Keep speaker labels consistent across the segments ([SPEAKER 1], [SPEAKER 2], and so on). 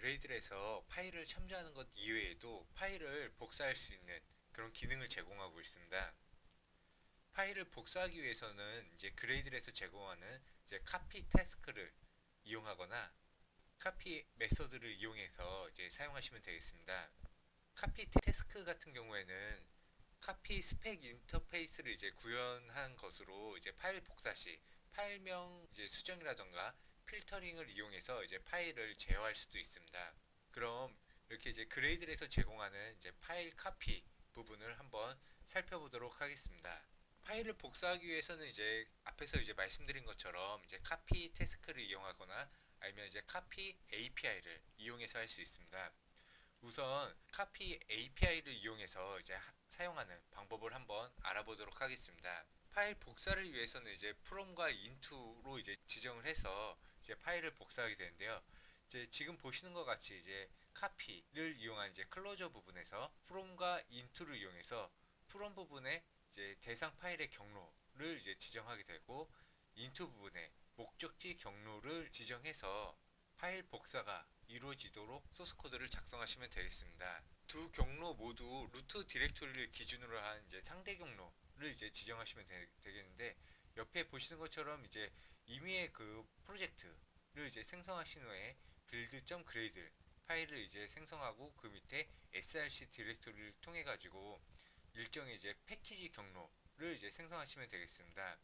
[SPEAKER 1] 그레이들에서 파일을 참조하는 것 이외에도 파일을 복사할 수 있는 그런 기능을 제공하고 있습니다. 파일을 복사하기 위해서는 이제 그레이들에서 제공하는 이제 카피 태스크를 이용하거나 카피 메서드를 이용해서 이제 사용하시면 되겠습니다. 카피 태스크 같은 경우에는 카피 스펙 인터페이스를 이제 구현한 것으로 이제 파일 복사 시 파일명 이제 수정이라던가 필터링을 이용해서 이제 파일을 제어할 수도 있습니다. 그럼 이렇게 이제 그레이드에서 제공하는 이제 파일 카피 부분을 한번 살펴보도록 하겠습니다. 파일을 복사하기 위해서는 이제 앞에서 이제 말씀드린 것처럼 이제 카피 태스크를 이용하거나 아니면 이제 카피 API를 이용해서 할 수 있습니다. 우선 카피 API를 이용해서 이제 하, 사용하는 방법을 한번 알아보도록 하겠습니다. 파일 복사를 위해서는 이제 from과 into로 이제 지정을 해서 이제 파일을 복사하게 되는데요. 이제 지금 보시는 것 같이 이제 카피를 이용한 이제 클로저 부분에서 from과 into를 이용해서 from 부분에 이제 대상 파일의 경로를 이제 지정하게 되고 into 부분에 목적지 경로를 지정해서 파일 복사가 이루어지도록 소스 코드를 작성하시면 되겠습니다. 두 경로 모두 루트 디렉토리를 기준으로 한 이제 상대 경로를 이제 지정하시면 되, 겠는데 옆에 보시는 것처럼 이제 이미의 그 프로젝트를 이제 생성하신 후에 build.grade 파일을 이제 생성하고 그 밑에 src 디렉토리를 통해 가지고 일정의 이제 패키지 경로를 이제 생성하시면 되겠습니다.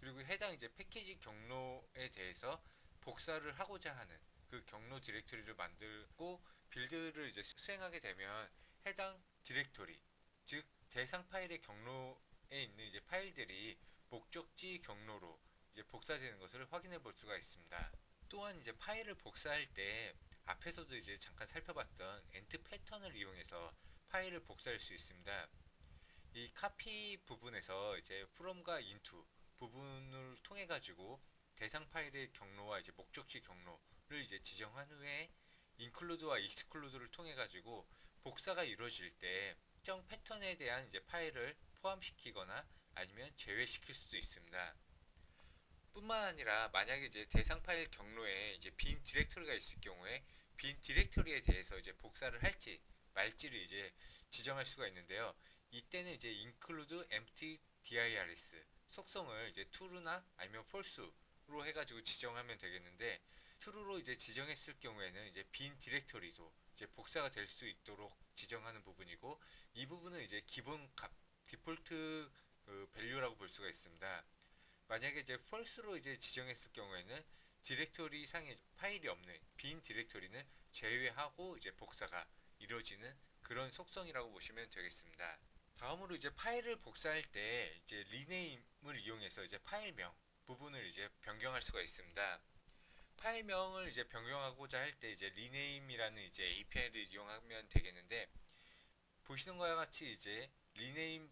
[SPEAKER 1] 그리고 해당 이제 패키지 경로에 대해서 복사를 하고자 하는 그 경로 디렉토리를 만들고 빌드를 이제 수행하게 되면 해당 디렉토리 즉 대상 파일의 경로에 있는 이제 파일들이 목적지 경로로 이제 복사되는 것을 확인해 볼 수가 있습니다. 또한 이제 파일을 복사할 때 앞에서도 이제 잠깐 살펴봤던 엔트 패턴을 이용해서 파일을 복사할 수 있습니다. 이 카피 부분에서 이제 from과 into 부분을 통해 가지고 대상 파일의 경로와 이제 목적지 경로를 이제 지정한 후에 include와 exclude를 통해 가지고 복사가 이루어질 때 특정 패턴에 대한 이제 파일을 포함시키거나 아니면 제외시킬 수도 있습니다. 뿐만 아니라 만약에 이제 대상 파일 경로에 이제 빈 디렉토리가 있을 경우에 빈 디렉토리에 대해서 이제 복사를 할지 말지를 이제 지정할 수가 있는데요. 이때는 이제 include empty dirs 속성을 이제 true나 아니면 false로 해가지고 지정하면 되겠는데 true로 이제 지정했을 경우에는 이제 빈 디렉토리도 이제 복사가 될 수 있도록 지정하는 부분이고 이 부분은 이제 기본 값 디폴트 그 밸류라고 볼 수가 있습니다. 만약에 이제 false로 이제 지정했을 경우에는 디렉토리 상에 파일이 없는 빈 디렉토리는 제외하고 이제 복사가 이루어지는 그런 속성이라고 보시면 되겠습니다. 다음으로 이제 파일을 복사할 때 이제 리네임을 이용해서 이제 파일명 부분을 이제 변경할 수가 있습니다. 파일명을 이제 변경하고자 할 때 이제 리네임이라는 이제 API를 이용하면 되겠는데 보시는 것과 같이 이제 리네임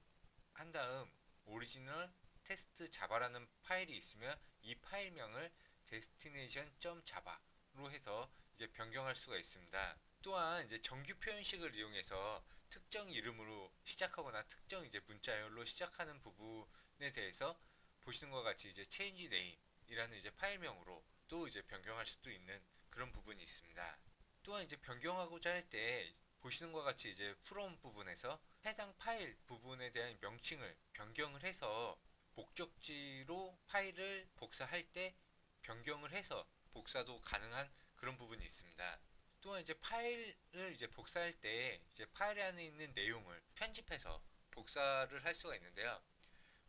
[SPEAKER 1] 한 다음 오리지널 테스트 자바라는 파일이 있으면 이 파일명을 destination.java로 해서 이제 변경할 수가 있습니다. 또한 이제 정규 표현식을 이용해서 특정 이름으로 시작하거나 특정 이제 문자열로 시작하는 부분에 대해서 보시는 것 같이 이제 change name이라는 이제 파일명으로 또 이제 변경할 수도 있는 그런 부분이 있습니다. 또한 이제 변경하고자 할 때 보시는 것 같이 이제 from 부분에서 해당 파일 부분에 대한 명칭을 변경을 해서 목적지로 파일을 복사할 때 변경을 해서 복사도 가능한 그런 부분이 있습니다. 또한 이제 파일을 이제 복사할 때 이제 파일 안에 있는 내용을 편집해서 복사를 할 수가 있는데요.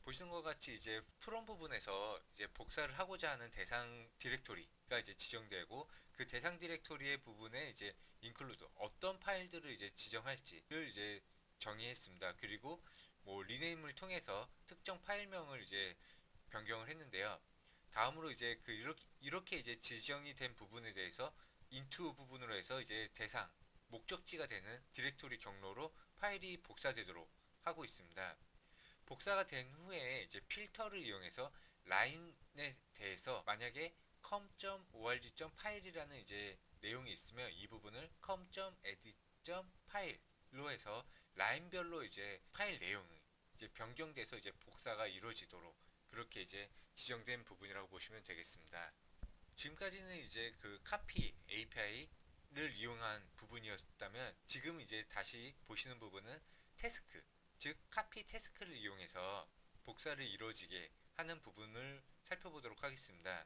[SPEAKER 1] 보시는 것 같이 이제 프롬 부분에서 이제 복사를 하고자 하는 대상 디렉토리가 이제 지정되고 그 대상 디렉토리의 부분에 이제 include 어떤 파일들을 이제 지정할지를 이제 정의했습니다. 그리고 뭐 리네임을 통해서 특정 파일명을 이제 변경을 했는데요. 다음으로 이제 그 이렇게, 이렇게 이제 지정이 된 부분에 대해서 into 부분으로 해서 이제 대상 목적지가 되는 디렉토리 경로로 파일이 복사되도록 하고 있습니다. 복사가 된 후에 이제 필터를 이용해서 라인에 대해서 만약에 com.org.file이라는 이제 내용이 있으면 이 부분을 com.edit.file로 해서 라인별로 이제 파일 내용이 이제 변경돼서 이제 복사가 이루어지도록 그렇게 이제 지정된 부분이라고 보시면 되겠습니다. 지금까지는 이제 그 카피 API를 를 이용한 부분이었다면 지금 이제 다시 보시는 부분은 태스크 즉 카피 태스크를 이용해서 복사를 이루어지게 하는 부분을 살펴보도록 하겠습니다.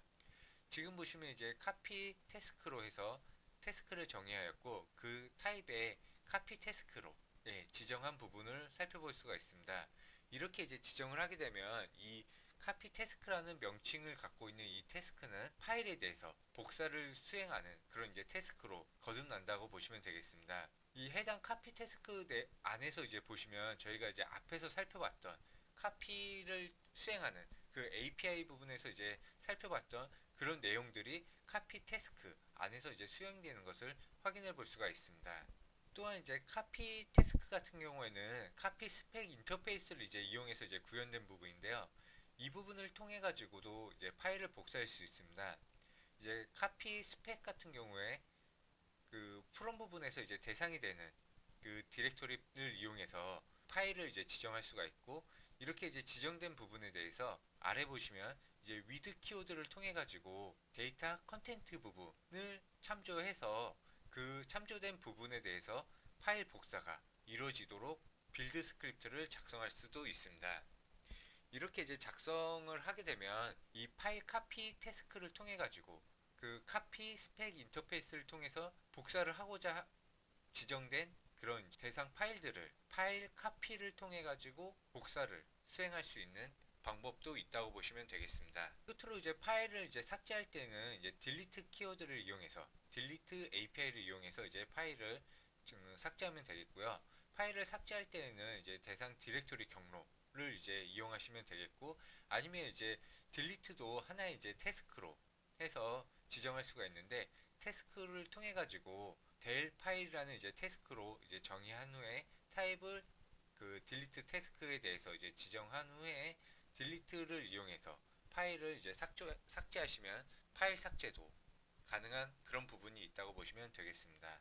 [SPEAKER 1] 지금 보시면 이제 카피 태스크로 해서 태스크를 정의하였고 그 타입의 카피 태스크로 예, 지정한 부분을 살펴볼 수가 있습니다. 이렇게 이제 지정을 하게 되면 이 카피 태스크라는 명칭을 갖고 있는 이 태스크는 파일에 대해서 복사를 수행하는 그런 이제 태스크로 거듭난다고 보시면 되겠습니다. 이 해당 카피 태스크 내 안에서 이제 보시면 저희가 이제 앞에서 살펴봤던 카피를 수행하는 그 API 부분에서 이제 살펴봤던 그런 내용들이 카피 태스크 안에서 이제 수행되는 것을 확인해 볼 수가 있습니다. 또한 이제 카피 태스크 같은 경우에는 카피 스펙 인터페이스를 이제 이용해서 이제 구현된 부분인데요. 이 부분을 통해 가지고도 이제 파일을 복사할 수 있습니다. 이제 카피 스펙 같은 경우에 그 프롬 부분에서 이제 대상이 되는 그 디렉토리를 이용해서 파일을 이제 지정할 수가 있고 이렇게 이제 지정된 부분에 대해서 아래 보시면 이제 위드 키워드를 통해 가지고 데이터 컨텐트 부분을 참조해서 그 참조된 부분에 대해서 파일 복사가 이루어지도록 빌드 스크립트를 작성할 수도 있습니다. 이렇게 이제 작성을 하게 되면 이 파일 카피 태스크를 통해 가지고 그 카피 스펙 인터페이스를 통해서 복사를 하고자 지정된 그런 대상 파일들을 파일 카피를 통해 가지고 복사를 수행할 수 있는 방법도 있다고 보시면 되겠습니다. 끝으로 이제 파일을 이제 삭제할 때는 이제 딜리트 키워드를 이용해서 딜리트 API를 이용해서 이제 파일을 삭제하면 되겠고요. 파일을 삭제할 때는 이제 대상 디렉토리 경로를 이제 이용하시면 되겠고 아니면 이제 딜리트도 하나의 이제 태스크로 해서 지정할 수가 있는데 태스크를 통해 가지고 델 파일이라는 이제 태스크로 이제 정의한 후에 타입을 그 딜리트 태스크에 대해서 이제 지정한 후에 딜리트를 이용해서 파일을 이제 삭제, 삭제하시면 파일 삭제도 가능한 그런 부분이 있다고 보시면 되겠습니다.